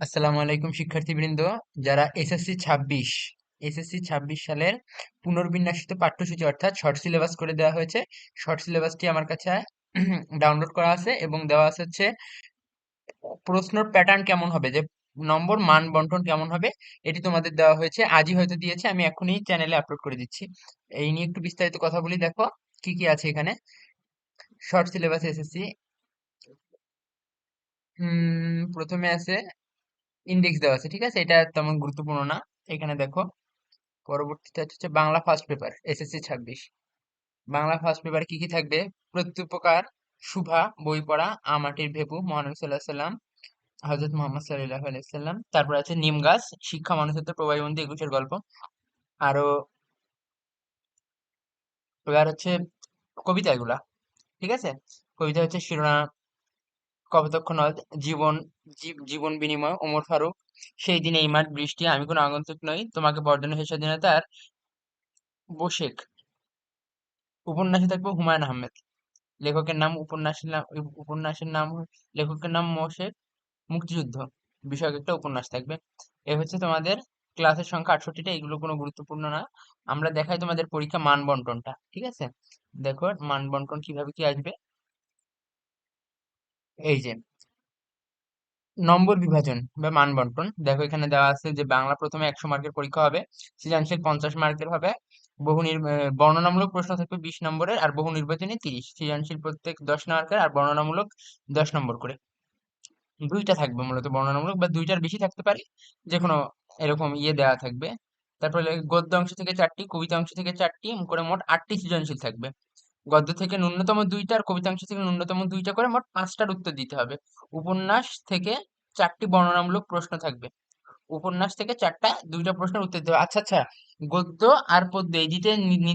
আসসালামু আলাইকুম শিক্ষার্থীবৃন্দ। যারা এসএসসি ছাব্বিশ এসএসসি ছাব্বিশ সালের পুনর্বিন্যাসিত পাঠ্যসূচি অর্থাৎ শর্ট সিলেবাস করে দেওয়া হয়েছে। শর্ট সিলেবাসটি আমার কাছে ডাউনলোড করা আছে এবং দেওয়া আছে হচ্ছে প্রশ্নর প্যাটার্ন কেমন হবে, যে নম্বর, মান, বন্টন কেমন হবে, এটি তোমাদের দেওয়া হয়েছে। আজই হয়তো দিয়েছে, আমি এখনই চ্যানেলে আপলোড করে দিচ্ছি। এই নিয়ে একটু বিস্তারিত কথা বলি, দেখো কি কি আছে এখানে। শর্ট সিলেবাস এসএসসি প্রথমে আছে ইন্ডেক্স দেওয়া আছে, ঠিক আছে? এটা তেমন গুরুত্বপূর্ণ না। এখানে দেখো, পরবর্তীতে হচ্ছে বাংলা ফার্স্ট পেপার এসএসসি ছাব্বিশ। বাংলা ফার্স্ট পেপার কি কি থাকবে? প্রত্যুপকার, শুভা, বই পড়া, আমাটির ভেপু, মহানবী সাল্লাহ সাল্লাম হজরত মোহাম্মদ সাল্লাহ আলাইসাল্লাম তারপর আছে নিম গাছ, শিক্ষা মানুষত্ব প্রবাহবন্দি একুশের গল্প। আরও, এবার হচ্ছে কবিতা এগুলা, ঠিক আছে? কবিতা হচ্ছে শিরোনাম, কপোতাক্ষ জীবন জীবন বিনিময়, ওমর ফারুক। সেই দিনে এই মাঠ বৃষ্টি, আমি কোনো আগন্তুক নই। তোমাকে বর্ধন হেসে স্বাধীনতার বসেক উপন্যাসে থাকবে হুমায়ুন আহমেদ। লেখকের নাম উপন্যাসের নাম উপন্যাসের নাম, লেখকের নাম মোশেক মুক্তিযুদ্ধ বিষয়ক একটা উপন্যাস থাকবে। এ হচ্ছে তোমাদের ক্লাসের সংখ্যা আটষট্টিটা, এগুলো কোনো গুরুত্বপূর্ণ না। আমরা দেখাই তোমাদের পরীক্ষা মান বন্টনটা, ঠিক আছে? দেখো, মান বন্টন কীভাবে কি আসবে? এই যে নম্বর বিভাজন বা মান বন্টন। দেখো এখানে দেওয়া আছে যে বাংলা প্রথমে একশো মার্কের পরীক্ষা হবে, সৃজনশীল পঞ্চাশ মার্কের হবে, বহু বর্ণনামূলক প্রশ্ন থাকবে বিশ নম্বরের আর বহু নির্বাচনী তিরিশ। সৃজনশীল প্রত্যেক দশ মার্কের আর বর্ণনামূলক দশ নম্বর করে। দুইটা থাকবে মূলত বর্ণনামূলক বা দুইটার বেশি থাকতে পারে যে কোনো এরকম ইয়ে দেওয়া থাকবে। তারপরে গদ্য অংশ থেকে চারটি কবিতা অংশ থেকে চারটি করে মোট আটটি সৃজনশীল থাকবে। গদ্য থেকে ন্যূনতম দুইটা আর কবিতাংশ থেকে ন্যূনতম দুইটা করে মোট পাঁচটার উত্তর দিতে হবে। উপন্যাস থেকে চারটি বর্ণনামূলক প্রশ্ন থাকবে। উপন্যাস থেকে চারটা, দুইটা প্রশ্নের উত্তর দিতে হবে। আচ্ছা আচ্ছা গদ্য আর পদ্য, এই দুইটা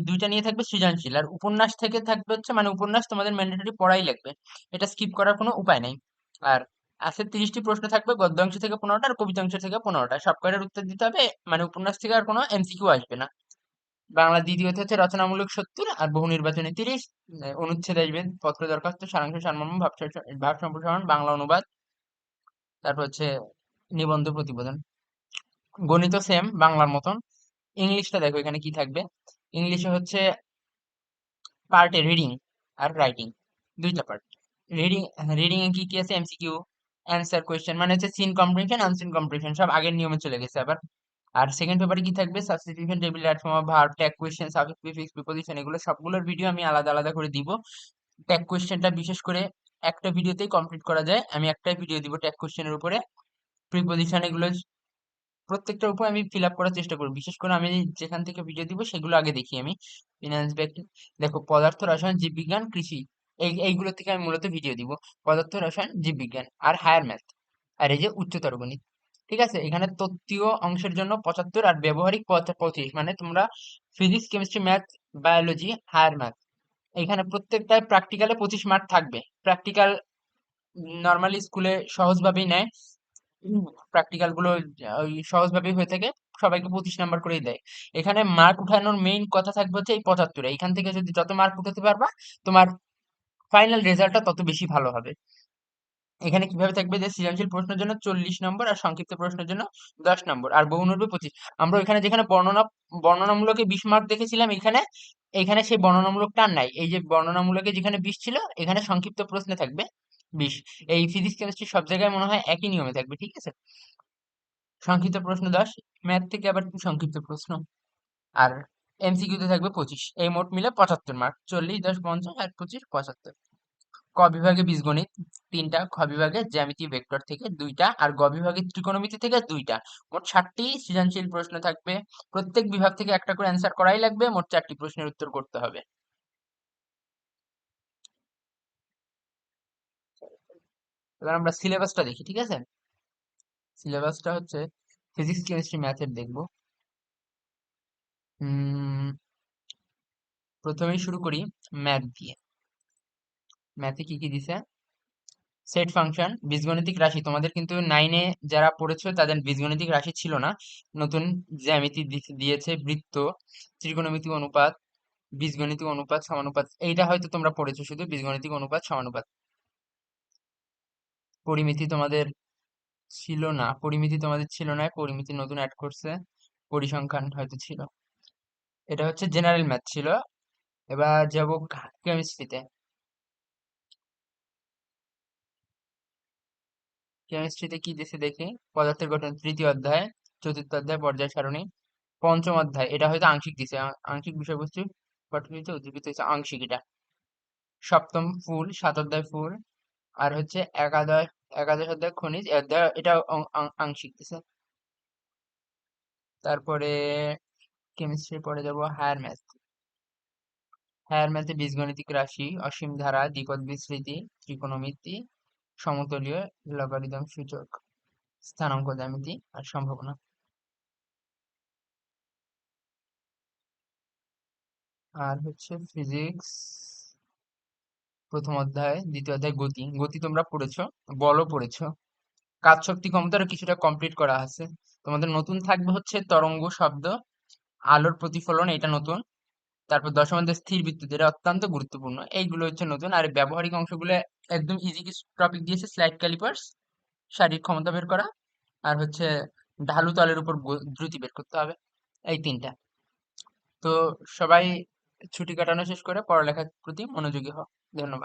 দুইটা নিয়ে থাকবে সৃজনশীল। আর উপন্যাস থেকে থাকবে হচ্ছে মানে উপন্যাস তোমাদের ম্যান্ডেটরি পড়াই লাগবে। এটা স্কিপ করার কোনো উপায় নেই। আর আছে তিরিশটি প্রশ্ন থাকবে, গদ্যাংশ থেকে পনেরোটা আর কবিতাংশ থেকে পনেরোটা। সব কয়টার উত্তর দিতে হবে মানে উপন্যাস থেকে আর কোনো এমসিকিউ আসবে না। বাংলা দ্বিতীয়ত হচ্ছে রচনামূলক সত্তর আর বহু নির্বাচনী তিরিশ অনুচ্ছেদ আসবে পত্র দরখাস্ত, সারাংশ, সারমর্ম, ভাব সম্প্রসারণ, বাংলা অনুবাদ, তারপর হচ্ছে নিবন্ধ প্রতিবেদন। গণিত সেম, বাংলার মতন। ইংলিশটা দেখো এখানে কি থাকবে? ইংলিশে হচ্ছে পার্টে রিডিং আর রাইটিং দুইটা পার্ট রিডিং রিডিং এ কি কি আছে? এমসিকিউ অ্যান্সার কোয়েশ্চেন মানে হচ্ছে সিন কম্প্রিহেনশন আনসিন কম্প্রিহেনশন সব আগের নিয়মে চলে গেছে আবার। আর সেকেন্ড পেপারে কি থাকবে? Substitution table form verb tag question subject prefix preposition এগুলো সবগুলোর ভিডিও আমি আলাদা আলাদা করে দিব। ট্যাগ কোয়েশ্চেনটা বিশেষ করে একটা ভিডিওতেই কমপ্লিট করা যায়। আমি একটাই ভিডিও দিব ট্যাগ কোয়েশ্চেনের উপরে। প্রিপোজিশন এগুলো প্রত্যেকটার উপর আমি ফিল আপ করার চেষ্টা করব। বিশেষ করে আমি যেখান থেকে ভিডিও দিব, সেগুলো আগে দেখি আমি। ফিনান্স ব্যাংকিং দেখো, পদার্থ, রসায়ন, জীববিজ্ঞান, কৃষি, এই, এইগুলো থেকে আমি মূলত ভিডিও দিব। পদার্থ, রসায়ন, জীববিজ্ঞান, আর হায়ার ম্যাথ আর এই যে উচ্চতর গণিত। ঠিক আছে? এখানে তত্ত্বীয় অংশের জন্য পঁচাত্তর আর ব্যবহারিক পঁচিশ মানে তোমরা physics chemistry math biology higher math এখানে প্রত্যেকটায় প্র্যাকটিক্যালে পঁচিশ মার্ক থাকবে। প্র্যাকটিক্যাল নর্মালি স্কুলে সহজভাবেই নেয়। প্র্যাকটিক্যালগুলো সহজভাবেই হয়ে থাকে। সবাইকে পঁচিশ নাম্বার করেই দেয়। এখানে মার্ক উঠানোর মেইন কথা থাকবে হচ্ছে এই পঁচাত্তরে। এখান থেকে যদি যত মার্ক উঠাতে পারবা, তোমার ফাইনাল রেজাল্টটা তত বেশি ভালো হবে। এখানে কীভাবে থাকবে যে সৃজনশীল প্রশ্নের জন্য চল্লিশ নম্বর আর সংক্ষিপ্ত প্রশ্নের জন্য দশ নম্বর আর বহুনির্ভর পঁচিশ। আমরা এখানে যেখানে বর্ণনা, বর্ণনামূলকে বিশ মার্ক দেখেছিলাম, এখানে এখানে সেই বর্ণনামূলকটা আর নাই। এই যে বর্ণনামূলকে যেখানে বিশ ছিল, এখানে সংক্ষিপ্ত প্রশ্নে থাকবে বিশ। এই ফিজিক্স কেমিস্ট্রি সব জায়গায় মনে হয় একই নিয়মে থাকবে, ঠিক আছে? সংক্ষিপ্ত প্রশ্ন দশ ম্যাথ থেকে আবার সংক্ষিপ্ত প্রশ্ন। আর এমসিকিউতে থাকবে পঁচিশ। এই মোট মিলে পঁচাত্তর মার্ক চল্লিশ, দশ, পঞ্চাশ আর পঁচিশ, পঁচাত্তর। ক বিভাগে বীজগণিত, তিনটা, খ বিভাগে জ্যামিতি ভেক্টর থেকে দুইটা আর গ বিভাগে ত্রিকোণমিতি থেকে দুইটা। মোট ষাটটি সৃজনশীল প্রশ্ন থাকবে। প্রত্যেক বিভাগ থেকে একটা করে অ্যান্সার করাই লাগবে। মোট চারটি প্রশ্নের উত্তর করতে হবে। এবার আমরা সিলেবাসটা দেখি, ঠিক আছে? সিলেবাসটা হচ্ছে ফিজিক্স কেমিস্ট্রি ম্যাথের দেখব। প্রথমেই শুরু করি ম্যাথ দিয়ে। ম্যাথে কি কি দিছে? সেট ফাংশন বীজগণিতিক রাশি। তোমাদের কিন্তু নাইনে যারা পড়েছো, তাদের বীজগণিতিক রাশি ছিল না। নতুন জ্যামিতি দিয়েছে বৃত্ত, ত্রিকোণমিতিক অনুপাত, বীজগণিতিক অনুপাত, সমানুপাত। এইটা হয়তো তোমরা পড়েছো শুধু, বীজগণিতিক অনুপাত, সমানুপাত। পরিমিতি তোমাদের ছিল না। পরিমিতি তোমাদের ছিল না, পরিমিতি নতুন অ্যাড করছে। পরিসংখ্যান হয়তো ছিল। এটা হচ্ছে জেনারেল ম্যাথ ছিল। এবার যাব কেমিস্ট্রিতে কেমিস্ট্রিতে কি দিছে দেখি? পদার্থের গঠন, তৃতীয় অধ্যায়, চতুর্থ অধ্যায়, পর্যায় সারণী, পঞ্চম অধ্যায়। এটা হয়তো আংশিক দিছে আংশিক বিষয়বস্তু পঠনীতে উদ্দীপিত হয়েছে আংশিক এটা। সপ্তম ফুল, সাত অধ্যায় ফুল, আর হচ্ছে একাদশ একাদশ অধ্যায় খনিজ অধ্যায় এটা আংশিক দিছে। তারপরে কেমিস্ট্রি পরে যাব হায়ার ম্যাথ হায়ার ম্যাথে বীজগণিতিক রাশি, অসীম ধারা, দ্বিপদ বিস্তৃতি, ত্রিকোণমিতি সমতলীয় লগারিদম সূচক স্থানাঙ্ক জ্যামিতি আর সম্ভাবনা। আর হচ্ছে ফিজিক্স প্রথম অধ্যায়, দ্বিতীয় অধ্যায়, গতি। গতি তোমরা পড়েছো, বলও পড়েছো। কাজ শক্তি ক্ষমতারও কিছুটা কমপ্লিট করা আছে। তোমাদের নতুন থাকবে হচ্ছে তরঙ্গ শব্দ, আলোর প্রতিফলন, এটা নতুন। তারপর দশম অধ্যায় স্থির বিদ্যুৎ এটা অত্যন্ত গুরুত্বপূর্ণ। এইগুলো হচ্ছে নতুন। আর ব্যবহারিক অংশগুলো একদম ইজি কিছু টপিক দিয়েছে স্লাইড ক্যালিপার্স শারীরিক ক্ষমতা বের করা, আর হচ্ছে ঢালু তলের উপর দ্রুতি বের করতে হবে, এই তিনটা। তো সবাই ছুটি কাটানো শেষ করে পড়ালেখার প্রতি মনোযোগী হও। ধন্যবাদ।